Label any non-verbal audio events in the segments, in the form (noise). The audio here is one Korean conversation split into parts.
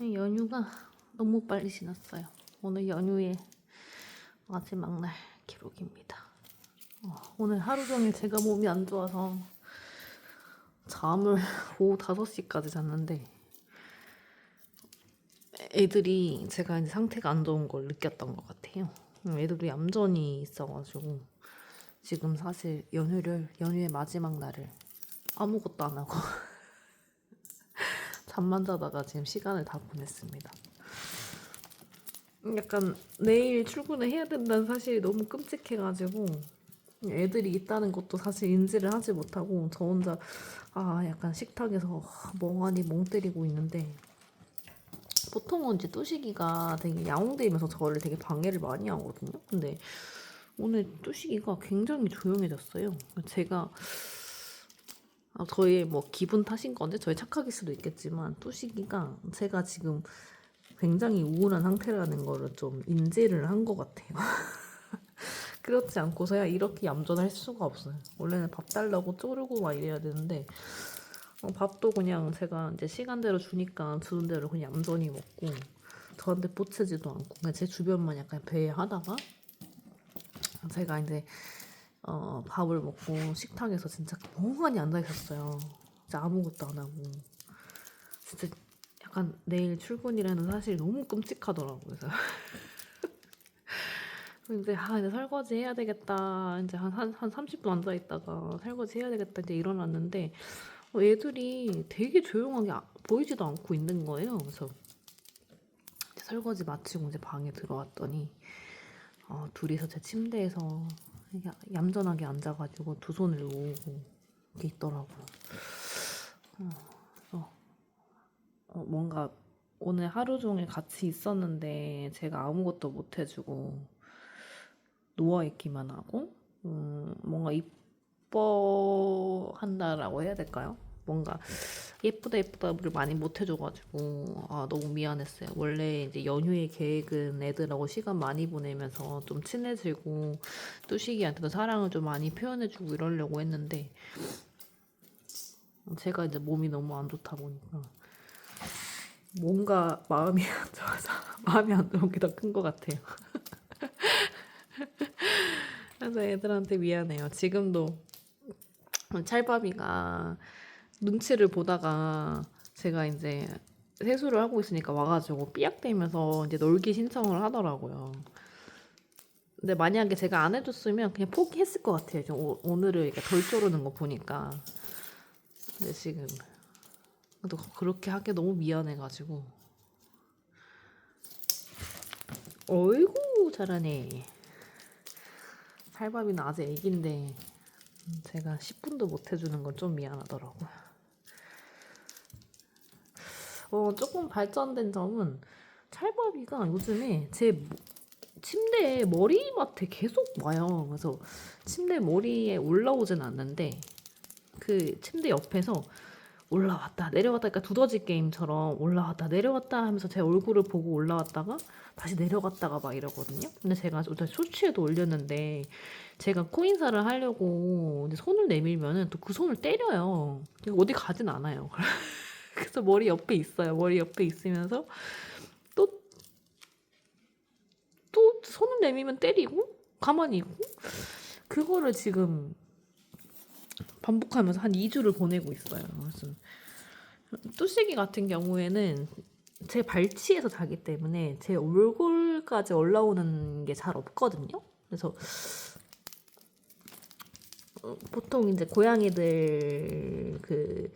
연휴가 너무 빨리 지났어요. 오늘 연휴의 마지막 날 기록입니다. 어, 오늘 하루 종일 제가 몸이 안 좋아서 잠을 (laughs) 오후 5시까지 잤는데 애들이 제가 이제 상태가 안 좋은 걸 느꼈던 것 같아요. 음, 애들이 얌전히 있어가지고 지금 사실 연휴를 연휴의 마지막 날을 아무것도 안 하고 (laughs) 잠만 자다가 지금 시간을 다 보냈습니다. 약간 내일 출근을 해야 된다는 사실이 너무 끔찍해가지고 애들이 있다는 것도 사실 인지를 하지 못하고 저 혼자 아 약간 식탁에서 멍하니 멍 때리고 있는데 보통은 이제 뚜시기가 되게 야옹대면서 저를 되게 방해를 많이 하거든요. 근데 오늘 뚜시기가 굉장히 조용해졌어요. 제가 아, 저의 뭐 기분 탓인 건데 저의 착각일 수도 있겠지만 뚜시기가 제가 지금 굉장히 우울한 상태라는 거를 좀 인지를 한 것 같아요. (laughs) 그렇지 않고서야 이렇게 얌전할 수가 없어요. 원래는 밥 달라고 쪼르고 막 이래야 되는데 어, 밥도 그냥 제가 이제 시간대로 주니까 주는 대로 그냥 얌전히 먹고 저한테 보채지도 않고 그냥 제 주변만 약간 배회하다가 제가 이제 어, 밥을 먹고 식탁에서 진짜 멍하니 앉아 있었어요. 진짜 아무것도 안 하고 진짜 약간 내일 출근이라는 사실이 너무 끔찍하더라고요. 그래서 (laughs) 이제 아 이제 설거지 해야 되겠다. 이제 한한 한 30분 앉아 있다가 설거지 해야 되겠다. 이제 일어났는데 어, 애들이 되게 조용하게 아- 보이지도 않고 있는 거예요. 그래서 설거지 마치고 이제 방에 들어왔더니 어, 둘이서 제 침대에서 얌전하게 앉아가지고 두 손을 모으고 이렇게 있더라고요. 어, 어, 뭔가 오늘 하루 종일 같이 있었는데 제가 아무것도 못 해주고 누워 있기만 하고 음, 뭔가 이뻐한다라고 해야 될까요? 뭔가 예쁘다 예쁘다를 많이 못 해줘가지고 아 너무 미안했어요. 원래 이제 연휴의 계획은 애들하고 시간 많이 보내면서 좀 친해지고 뚜시기한테도 사랑을 좀 많이 표현해주고 이러려고 했는데 제가 이제 몸이 너무 안 좋다 보니까 뭔가 마음이 (laughs) 안 좋아서 마음이 안 좋은 게 더 큰 것 같아요. (laughs) 그래서 애들한테 미안해요. 지금도 찰밥이가 눈치를 보다가 제가 이제 세수를 하고 있으니까 와가지고 삐약대면서 이제 놀기 신청을 하더라고요. 근데 만약에 제가 안 해줬으면 그냥 포기했을 것 같아요. 지금 오, 오늘을 덜 쪼르는 거 보니까. 근데 지금 또 그렇게 하기 너무 미안해가지고. 어이구 잘하네. 살밥이는 아직 애기인데 제가 10분도 못 해주는 건 좀 미안하더라고요. 어, 조금 발전된 점은 찰밥이가 요즘에 제 모- 침대에 머리맡에 계속 와요. 그래서 침대 머리에 올라오진 않는데 그 침대 옆에서 올라왔다 내려왔다 그러니까 두더지 게임처럼 올라왔다 내려왔다 하면서 제 얼굴을 보고 올라왔다가 다시 내려갔다가 막 이러거든요. 근데 제가 어제 쇼츠에도 올렸는데 제가 코인사를 하려고 손을 내밀면은 또 그 손을 때려요. 어디 가진 않아요. (laughs) 그래서 머리 옆에 있어요. 머리 옆에 있으면서 또, 또 손을 내밀면 때리고 가만히 있고 그거를 지금 반복하면서 한 2주를 보내고 있어요. 그래서 뚜시기 같은 경우에는 제 발치에서 자기 때문에 제 얼굴까지 올라오는 게 잘 없거든요. 그래서 어, 보통 이제 고양이들 그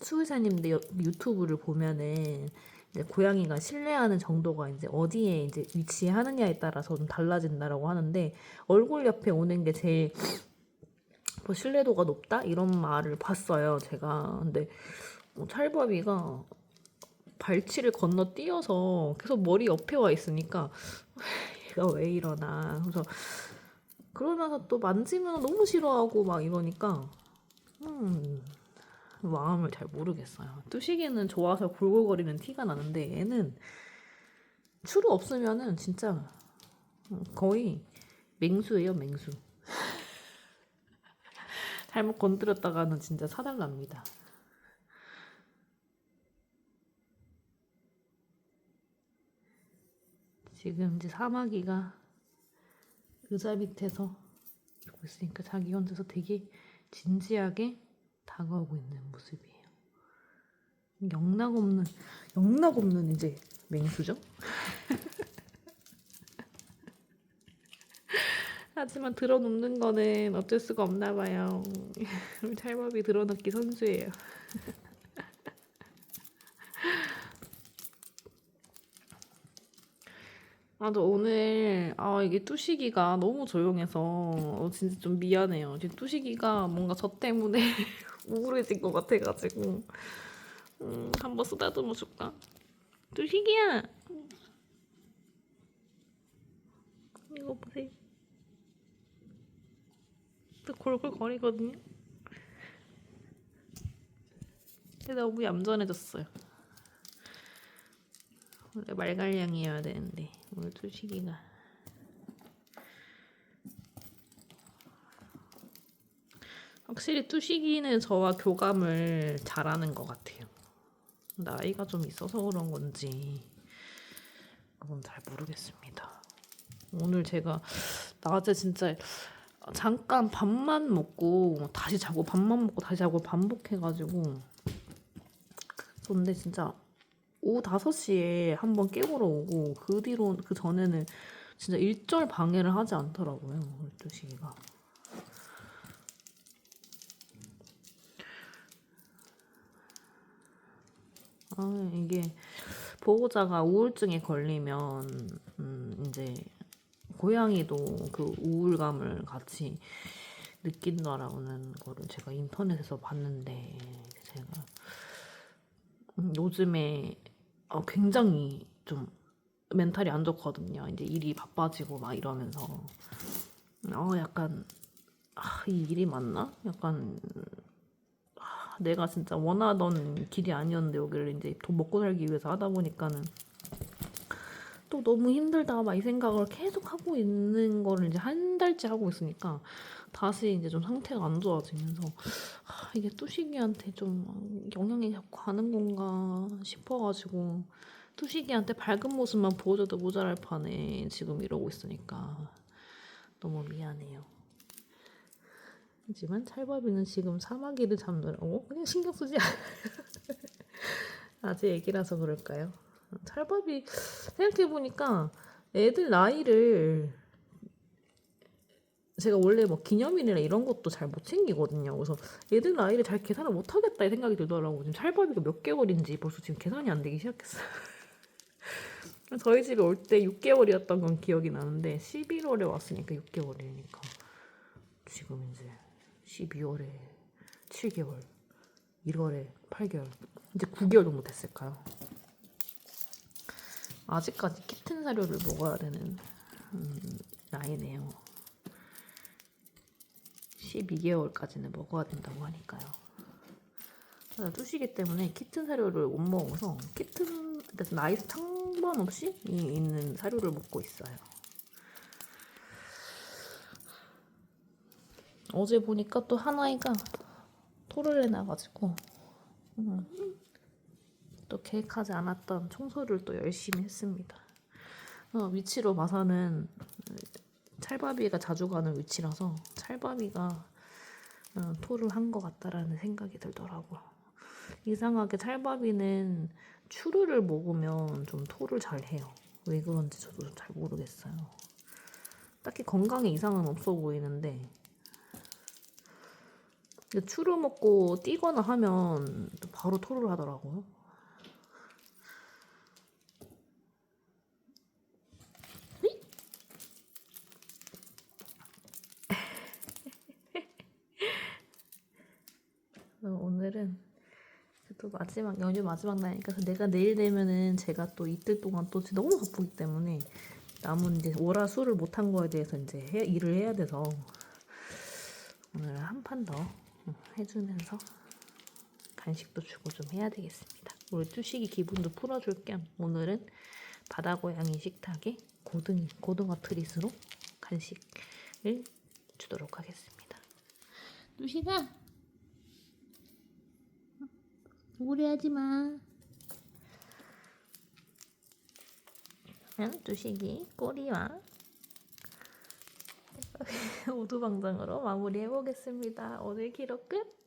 수의사님들 여- 유튜브를 보면은 이제 고양이가 신뢰하는 정도가 이제 어디에 이제 위치하느냐에 따라서 좀 달라진다라고 하는데 얼굴 옆에 오는 게 제일 뭐 신뢰도가 높다? 이런 말을 봤어요 제가. 근데 뭐 찰밥이가 발치를 건너뛰어서 계속 머리 옆에 와 있으니까 (laughs) 얘가 왜 이러나. 그래서 그러면서 또 만지면 너무 싫어하고 막 이러니까 음 마음을 잘 모르겠어요. 뚜시기는 좋아서 골골거리는 티가 나는데 얘는 추루 없으면은 진짜 거의 맹수예요 맹수. (laughs) 잘못 건드렸다가는 진짜 사달 납니다. 지금 이제 사마귀가 의자 밑에서 이러고 있으니까 자기 혼자서 되게 진지하게 다가오고 있는 모습이에요. 영락 없는 영락 없는 이제 맹수죠. (laughs) 하지만 드러눕는 거는 어쩔 수가 없나 봐요. (laughs) 찰밥이 드러눕기 선수예요. (laughs) 아, 저 오늘, 아, 이게 뚜시기가 너무 조용해서, 어, 진짜 좀 미안해요. 지금 뚜시기가 뭔가 저 때문에 (laughs) 우울해진 것 같아가지고, 음, 한번 쓰다듬어 줄까? 뚜시기야! 이거 보세요. 또 골골거리거든요? 근데 너무 얌전해졌어요. 원래 말갈량이어야 되는데 오늘 투시기가 확실히 투시기는 저와 교감을 잘하는 것 같아요. 나이가 좀 있어서 그런 건지 그건 잘 모르겠습니다. 오늘 제가 낮에 진짜 잠깐 밥만 먹고 다시 자고 밥만 먹고 다시 자고 반복해가지고 근데 진짜 오후 5시에 한 번 깨우러 오고 그 뒤로 그 전에는 진짜 일절 방해를 하지 않더라고요. 12시가. 아, 이게 보호자가 우울증에 걸리면 음, 이제 고양이도 그 우울감을 같이 느낀다라는 거를 제가 인터넷에서 봤는데 제가 음, 요즘에 어, 굉장히 좀 멘탈이 안 좋거든요. 이제 일이 바빠지고 막 이러면서 어 약간 아, 이 일이 맞나? 약간 아, 내가 진짜 원하던 길이 아니었는데 여기를 이제 돈 먹고 살기 위해서 하다 보니까는 또 너무 힘들다 막 이 생각을 계속 하고 있는 거를 이제 한 달째 하고 있으니까 다시 이제 좀 상태가 안 좋아지면서 아, 이게 뚜시기한테 좀 영향이 자꾸 가는 건가 싶어가지고 뚜시기한테 밝은 모습만 보여줘도 모자랄 판에 지금 이러고 있으니까 너무 미안해요. 하지만 찰밥이는 지금 사마귀를 잡느라고 그냥 신경 쓰지 않아요. (laughs) 아직 애기라서 그럴까요? 찰밥이 생각해보니까 애들 나이를 제가 원래 뭐 기념일이나 이런 것도 잘 못 챙기거든요. 그래서 애들 나이를 잘 계산을 못 하겠다 이 생각이 들더라고. 지금 찰밥이가 몇 개월인지 벌써 지금 계산이 안 되기 시작했어요. (laughs) 저희 집에 올 때 6개월이었던 건 기억이 나는데 11월에 왔으니까 6개월이니까 지금 이제 12월에 7개월, 1월에 8개월, 이제 9개월 정도 됐을까요? 아직까지 키튼 사료를 먹어야 되는 음, 나이네요. 12개월까지는 먹어야 된다고 하니까요. 아, 뚜시기 때문에 키튼 사료를 못 먹어서 키튼 그래서 나이 상관없이 이- 있는 사료를 먹고 있어요. 어제 보니까 또 하나이가 토를 내놔가지고 음, 또 계획하지 않았던 청소를 또 열심히 했습니다. 어, 위치로 봐서는 찰바비가 자주 가는 위치라서 찰바비가 어, 토를 한 것 같다라는 생각이 들더라고요. 이상하게 찰바비는 추루를 먹으면 좀 토를 잘 해요. 왜 그런지 저도 잘 모르겠어요. 딱히 건강에 이상은 없어 보이는데 추루 먹고 뛰거나 하면 또 바로 토를 하더라고요. 그래서 오늘은 또 마지막 연휴 마지막 날이니까 내가 내일 되면은 제가 또 이틀 동안 또 너무 바쁘기 때문에 남은 이제 월화 수를 못한 거에 대해서 이제 해, 일을 해야 돼서 오늘 한 판 더 해주면서 간식도 주고 좀 해야 되겠습니다. 우리 뚜식이 기분도 풀어줄 겸 오늘은 바다 고양이 식탁에 고등 고등어 트릿으로 간식을 주도록 하겠습니다. 뚜식아 우울해하지 마. 한 두식이 꼬리와 (laughs) 오두방정으로 마무리해 보겠습니다. 오늘 기록 끝.